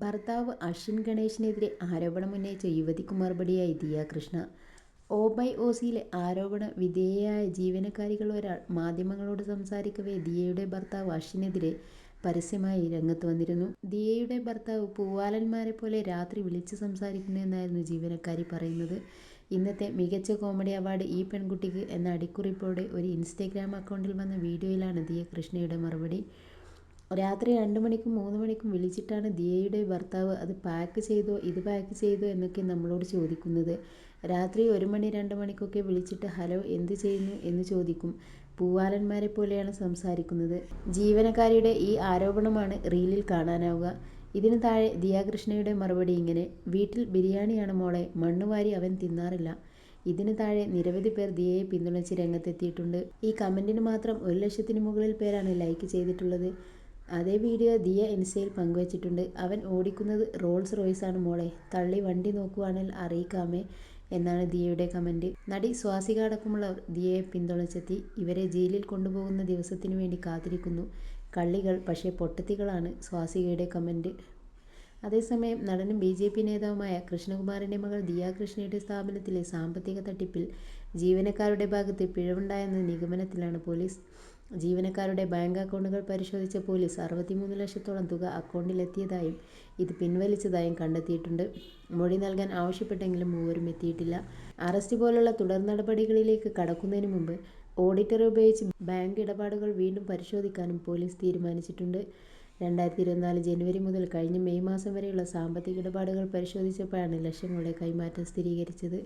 ഭർത്താവ് അശ്വിൻ ഗണേഷിനെതിരെ ആരോപണമുന്നയിച്ച യുവതിക്ക് മറുപടിയായി ദിയ കൃഷ്ണ. ഒബൈ ഓസിയിലെ ആരോപണ വിധേയയായ ജീവനക്കാരികൾ ഒരാൾ മാധ്യമങ്ങളോട് സംസാരിക്കവേ ദിയയുടെ ഭർത്താവ് അശ്വിനെതിരെ പരസ്യമായി രംഗത്ത് വന്നിരുന്നു. ദിയയുടെ ഭർത്താവ് പൂവാലന്മാരെ പോലെ രാത്രി വിളിച്ച് സംസാരിക്കുന്നതെന്നായിരുന്നു ജീവനക്കാരി പറയുന്നത്. ഇന്നത്തെ മികച്ച കോമഡി അവാർഡ് ഈ പെൺകുട്ടിക്ക് എന്ന അടിക്കുറിപ്പോടെ ഒരു ഇൻസ്റ്റഗ്രാം അക്കൗണ്ടിൽ വന്ന വീഡിയോയിലാണ് ദിയ കൃഷ്ണയുടെ മറുപടി. രാത്രി രണ്ട് മണിക്കും മൂന്ന് മണിക്കും വിളിച്ചിട്ടാണ് ദിയയുടെ ഭർത്താവ് അത് പാക്ക് ചെയ്തോ ഇത് പാക്ക് ചെയ്തോ എന്നൊക്കെ നമ്മളോട് ചോദിക്കുന്നത്. രാത്രി ഒരു മണി രണ്ട് മണിക്കൊക്കെ വിളിച്ചിട്ട് ഹലോ എന്ത് ചെയ്യുന്നു എന്ന് ചോദിക്കും. പൂവാലന്മാരെ പോലെയാണ് സംസാരിക്കുന്നത്. ജീവനക്കാരിയുടെ ഈ ആരോപണമാണ് റീലിൽ കാണാനാവുക. ഇതിന് താഴെ ദിയാകൃഷ്ണയുടെ മറുപടി ഇങ്ങനെ: വീട്ടിൽ ബിരിയാണിയാണ് മോളെ മണ്ണുവാരി അവൻ തിന്നാറില്ല. ഇതിന് താഴെ നിരവധി പേർ ദിയയെ പിന്തുണച്ച് രംഗത്തെത്തിയിട്ടുണ്ട്. ഈ കമന്റിന് മാത്രം ഒരു ലക്ഷത്തിന് മുകളിൽ പേരാണ് ലൈക്ക് ചെയ്തിട്ടുള്ളത്. അതേ വീഡിയോ ദിയ ഇൻസ്റ്റയിൽ പങ്കുവച്ചിട്ടുണ്ട്. അവൻ ഓടിക്കുന്നത് റോൾസ് റോയ്സാണ് മോളെ തള്ളി വണ്ടി നോക്കുവാണെങ്കിൽ അറിയിക്കാമേ എന്നാണ് ദിയയുടെ കമന്റ് നടി സ്വാസിക അടക്കമുള്ളവർ ദിയയെ പിന്തുണച്ചെത്തി. ഇവരെ ജയിലിൽ കൊണ്ടുപോകുന്ന ദിവസത്തിനു വേണ്ടി കാത്തിരിക്കുന്നു. കള്ളികൾ പക്ഷേ പൊട്ടത്തികളാണ് സ്വാസികയുടെ കമന്റ് അതേസമയം നടനും ബി ജെ പി നേതാവുമായ കൃഷ്ണകുമാറിന്റെ മകൾ ദിയാ കൃഷ്ണയുടെ സ്ഥാപനത്തിലെ സാമ്പത്തിക തട്ടിപ്പിൽ ജീവനക്കാരുടെ ഭാഗത്ത് പിഴവുണ്ടായെന്ന നിഗമനത്തിലാണ് പോലീസ്. ജീവനക്കാരുടെ ബാങ്ക് അക്കൗണ്ടുകൾ പരിശോധിച്ച പോലീസ് അറുപത്തിമൂന്ന് ലക്ഷത്തോളം തുക അക്കൗണ്ടിലെത്തിയതായും ഇത് പിൻവലിച്ചതായും കണ്ടെത്തിയിട്ടുണ്ട്. മൊഴി നൽകാൻ ആവശ്യപ്പെട്ടെങ്കിലും മൂവരും എത്തിയിട്ടില്ല. അറസ്റ്റ് പോലുള്ള തുടർനടപടികളിലേക്ക് കടക്കുന്നതിന് മുമ്പ് ഓഡിറ്ററെ ഉപയോഗിച്ച് ബാങ്ക് ഇടപാടുകൾ വീണ്ടും പരിശോധിക്കാനും പോലീസ് തീരുമാനിച്ചിട്ടുണ്ട്. രണ്ടായിരത്തി ഇരുപത്തിനാല് ജനുവരി മുതൽ കഴിഞ്ഞ മെയ് മാസം വരെയുള്ള സാമ്പത്തിക ഇടപാടുകൾ പരിശോധിച്ചപ്പോഴാണ് ലക്ഷങ്ങളുടെ കൈമാറ്റം സ്ഥിരീകരിച്ചത്.